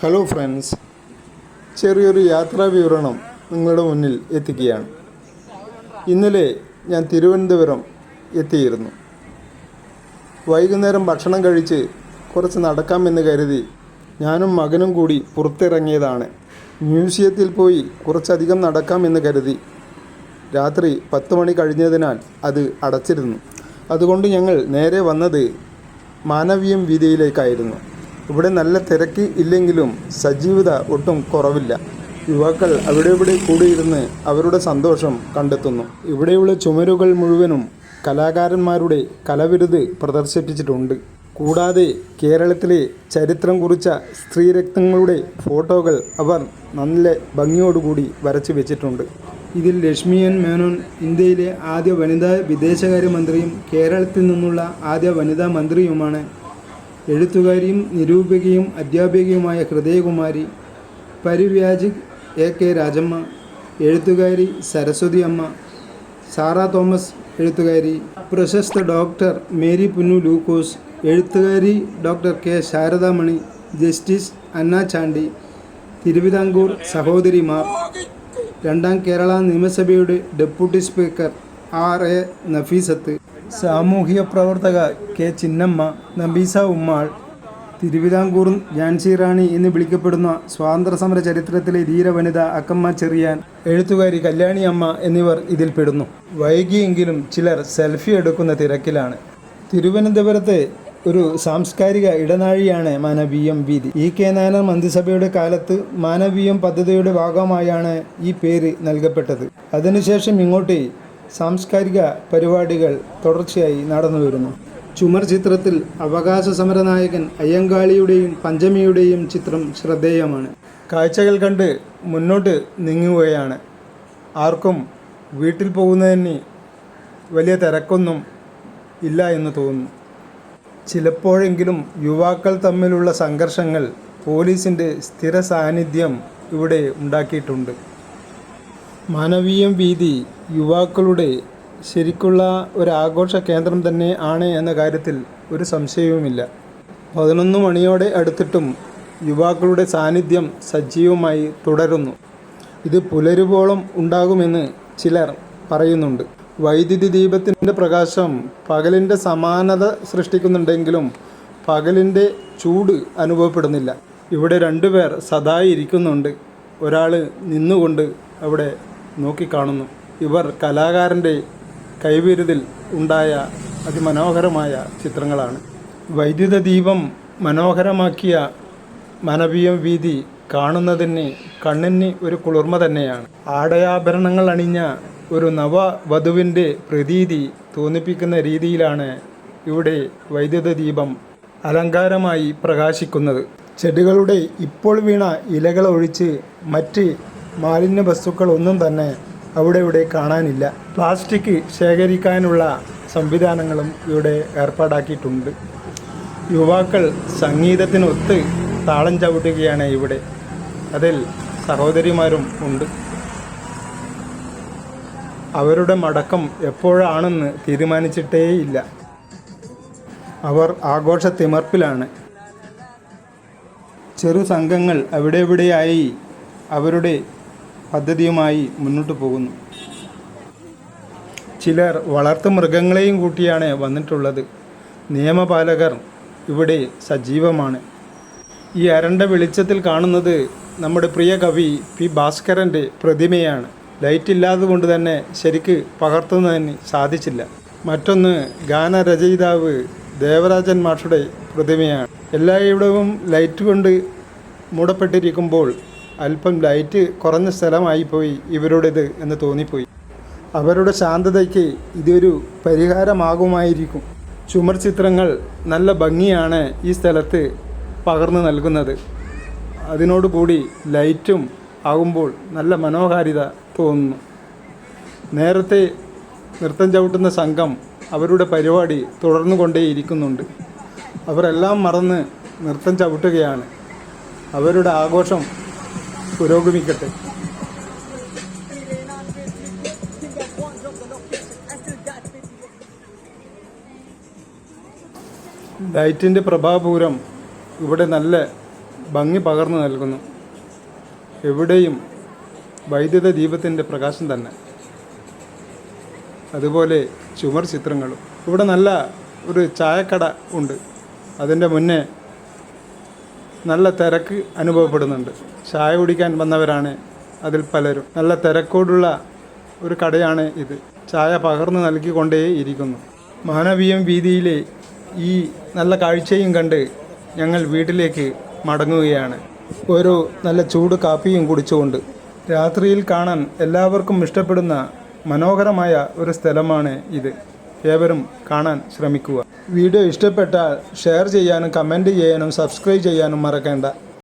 Hello friends ചെറിയൊരു യാത്രാ വിവരണം നിങ്ങളുടെ മുന്നിൽ എത്തിക്കുകയാണ്. ഇന്നലെ ഞാൻ തിരുവനന്തപുരം എത്തിയിരുന്നു. വൈകുന്നേരം ഭക്ഷണം കഴിച്ച് കുറച്ച് നടക്കാമെന്ന് കരുതി ഞാനും മകനും കൂടി പുറത്തിറങ്ങിയതാണ്. മ്യൂസിയത്തിൽ പോയി കുറച്ചധികം നടക്കാമെന്ന് കരുതി രാത്രി പത്ത് മണി കഴിഞ്ഞതിനാൽ അത് അടച്ചിരുന്നു. അതുകൊണ്ട് ഞങ്ങൾ നേരെ വന്നത് മാനവീയം വീതിയിലേക്കായിരുന്നു ഇവിടെ നല്ല തിരക്ക് ഇല്ലെങ്കിലും സജീവത ഒട്ടും കുറവില്ല. യുവാക്കൾ അവിടെ ഇവിടെ കൂടിയിരുന്ന് അവരുടെ സന്തോഷം കണ്ടെത്തുന്നു. ഇവിടെയുള്ള ചുമരുകൾ മുഴുവനും കലാകാരന്മാരുടെ കലവിരുത് പ്രദർശിപ്പിച്ചിട്ടുണ്ട്. കൂടാതെ കേരളത്തിലെ ചരിത്രം കുറിച്ച സ്ത്രീരക്തങ്ങളുടെ ഫോട്ടോകൾ അവർ നല്ല ഭംഗിയോടുകൂടി വരച്ചു വെച്ചിട്ടുണ്ട്. ഇതിൽ ലക്ഷ്മി എൻ മേനോൻ ഇന്ത്യയിലെ ആദ്യ വനിതാ വിദേശകാര്യമന്ത്രിയും കേരളത്തിൽ നിന്നുള്ള ആദ്യ വനിതാ മന്ത്രിയുമാണ് എഴുത്തുകാരിയും നിരൂപകയും അധ്യാപികയുമായ ഹൃദയകുമാരി പരിവ്യാജി എ കെ രാജമ്മ എഴുത്തുകാരി സരസ്വതി അമ്മ സാറ തോമസ് എഴുത്തുകാരി പ്രശസ്ത ഡോക്ടർ മേരി പുന്നു ലൂക്കോസ് എഴുത്തുകാരി doctor K Saradamani justice Anna Chandy Thiruvithamkur സഹോദരിമാർ രണ്ടാം കേരള നിയമസഭയുടെ deputy speaker R A Nafeesath. സാമൂഹിക പ്രവർത്തക കെ ചിന്നമ്മ നബീസ ഉമ്മാൾ തിരുവിതാംകൂർ ഝാൻസി റാണി എന്ന് വിളിക്കപ്പെടുന്ന സ്വാതന്ത്ര്യസമര ചരിത്രത്തിലെ ധീരവനിത അക്കമ്മ ചെറിയാൻ എഴുത്തുകാരി കല്യാണി അമ്മ എന്നിവർ ഇതിൽപ്പെടുന്നു വൈകിയെങ്കിലും ചിലർ സെൽഫി എടുക്കുന്ന തിരക്കിലാണ്. തിരുവനന്തപുരത്തെ ഒരു സാംസ്കാരിക ഇടനാഴിയാണ് മാനവീയം വീതി. ഇ കെ നായർ മന്ത്രിസഭയുടെ കാലത്ത് മാനവീയം പദ്ധതിയുടെ ഭാഗമായാണ് ഈ പേര് നൽകപ്പെട്ടത്. അതിനുശേഷം ഇങ്ങോട്ട് സാംസ്കാരിക പരിപാടികൾ തുടർച്ചയായി നടന്നു വരുന്നു. ചുമർ ചിത്രത്തിൽ അവകാശ സമരനായകൻ അയ്യങ്കാളിയുടെയും പഞ്ചമിയുടെയും ചിത്രം ശ്രദ്ധേയമാണ്. കാഴ്ചകൾ കണ്ട് മുന്നോട്ട് നീങ്ങുകയാണ്. ആർക്കും വീട്ടിൽ പോകുന്നതിന് വലിയ തിരക്കൊന്നും ഇല്ല എന്ന് തോന്നുന്നു. ചിലപ്പോഴെങ്കിലും യുവാക്കൾ തമ്മിലുള്ള സംഘർഷങ്ങൾ പോലീസിന്റെ സ്ഥിര സാന്നിധ്യം ഇവിടെ ഉണ്ടാക്കിയിട്ടുണ്ട്. മാനവീയം വീതി യുവാക്കളുടെ ശരിക്കുള്ള ഒരു ആഘോഷ കേന്ദ്രം തന്നെ ആണ് എന്ന കാര്യത്തിൽ ഒരു സംശയവുമില്ല. പതിനൊന്ന് മണിയോടെ അടുത്തിട്ടും യുവാക്കളുടെ സാന്നിധ്യം സജീവമായി തുടരുന്നു. ഇത് പുലരുവോളം ഉണ്ടാകുമെന്ന് ചിലർ പറയുന്നുണ്ട്. വൈദ്യുതി ദീപത്തിന്റെ പ്രകാശം പകലിന്റെ സമാനത സൃഷ്ടിക്കുന്നുണ്ടെങ്കിലും പകലിന്റെ ചൂട് അനുഭവപ്പെടുന്നില്ല. ഇവിടെ രണ്ടുപേർ സദായി ഇരിക്കുന്നുണ്ട്. ഒരാൾ നിന്നുകൊണ്ട് അവിടെ നോക്കിക്കാണുന്നു. ഇവർ കലാകാരന്റെ കൈവിരുതിൽ ഉണ്ടായ അതിമനോഹരമായ ചിത്രങ്ങളാണ്. വൈദ്യുത ദീപം മനോഹരമാക്കിയ മാനവീയം വീതി കാണുന്നതിന് കണ്ണിന് ഒരു കുളിർമ തന്നെയാണ്. ആടയാഭരണങ്ങൾ അണിഞ്ഞ ഒരു നവവധുവിന്റെ പ്രതീതി തോന്നിപ്പിക്കുന്ന രീതിയിലാണ് ഇവിടെ വൈദ്യുത ദീപം അലങ്കാരമായി പ്രകാശിക്കുന്നത്. ചെടികളുടെ ഇപ്പോൾ വീണ ഇലകൾ ഒഴിച്ച് മറ്റ് മാലിന്യ വസ്തുക്കളൊന്നും തന്നെ അവിടെ ഇവിടെ കാണാനില്ല. പ്ലാസ്റ്റിക് ശേഖരിക്കാനുള്ള സംവിധാനങ്ങളും ഇവിടെ ഏർപ്പാടാക്കിയിട്ടുണ്ട്. യുവാക്കൾ സംഗീതത്തിനൊത്ത് താളം ചവിട്ടുകയാണ് ഇവിടെ. അതിൽ സഹോദരിമാരും ഉണ്ട്. അവരുടെ മടക്കം എപ്പോഴാണെന്ന് തീരുമാനിച്ചിട്ടേയില്ല അവർ ആഘോഷ തിമർപ്പിലാണ്. ചെറു സംഘങ്ങൾ അവിടെ ഇവിടെയായി അവരുടെ പദ്ധതിയുമായി മുന്നോട്ട് പോകുന്നു. ചിലർ വളർത്തു മൃഗങ്ങളെയും കൂട്ടിയാണ് വന്നിട്ടുള്ളത്. നിയമപാലകർ ഇവിടെ സജീവമാണ്. ഈ അരണ്ട വെളിച്ചത്തിൽ കാണുന്നത് നമ്മുടെ പ്രിയ കവി പി ഭാസ്കരന്റെ പ്രതിമയാണ്. ലൈറ്റ് ഇല്ലാതെ കൊണ്ട് തന്നെ ശരിക്ക് പകർത്തുന്നതിന് സാധിച്ചില്ല. മറ്റൊന്ന് ഗാനരചയിതാവ് ദേവരാജൻ മാഷുടെ പ്രതിമയാണ്. എല്ലായിടവും ലൈറ്റ് കൊണ്ട് മൂടപ്പെട്ടിരിക്കുമ്പോൾ അല്പം ലൈറ്റ് കുറഞ്ഞ സ്ഥലമായിപ്പോയി ഇവരുടേത് എന്ന് തോന്നിപ്പോയി. അവരുടെ ശാന്തതയ്ക്ക് ഇതൊരു പരിഹാരമാകുമായിരിക്കും. ചുമർ ചിത്രങ്ങൾ നല്ല ഭംഗിയാണ് ഈ സ്ഥലത്ത് പകർന്നു നൽകുന്നത്. അതിനോടുകൂടി ലൈറ്റും ആകുമ്പോൾ നല്ല മനോഹാരിത തോന്നുന്നു. നേരത്തെ നൃത്തം ചവിട്ടുന്ന സംഘം അവരുടെ പരിപാടി തുടർന്നു കൊണ്ടേയിരിക്കുന്നുണ്ട്. അവരെല്ലാം മറന്ന് നൃത്തം ചവിട്ടുകയാണ്. അവരുടെ ആഘോഷം പുരോഗമിക്കട്ടെ. ലൈറ്റിന്റെ പ്രഭാപൂരം ഇവിടെ നല്ല ഭംഗി പകർന്നു നൽകുന്നു. എവിടെയും വൈദ്യുത ദീപത്തിന്റെ പ്രകാശം തന്നെ. അതുപോലെ ചുമർ ചിത്രങ്ങളും. ഇവിടെ നല്ല ഒരു ചായക്കട ഉണ്ട്. അതിന്റെ മുന്നേ നല്ല തിരക്ക് അനുഭവപ്പെടുന്നുണ്ട്. ചായ കുടിക്കാൻ വന്നവരാണ് അതിൽ പലരും. നല്ല തിരക്കോടുള്ള ഒരു കടയാണ് ഇത്. ചായ പകർന്നു നൽകിക്കൊണ്ടേ ഇരിക്കുന്നു. മാനവീയം വീതിയിലെ ഈ നല്ല കാഴ്ചയും കണ്ട് ഞങ്ങൾ വീട്ടിലേക്ക് മടങ്ങുകയാണ്. ഒരു നല്ല ചൂട് കാപ്പിയും കുടിച്ചുകൊണ്ട് രാത്രിയിൽ കാണാൻ എല്ലാവർക്കും ഇഷ്ടപ്പെടുന്ന മനോഹരമായ ഒരു സ്ഥലമാണ് ഇത്. ഏവരും കാണാൻ ശ്രമിക്കുക. വീഡിയോ ഇഷ്ടപ്പെട്ടാൽ ഷെയർ ചെയ്യാനും കമന്റ് ചെയ്യാനും സബ്സ്ക്രൈബ് ചെയ്യാനും മറക്കേണ്ട.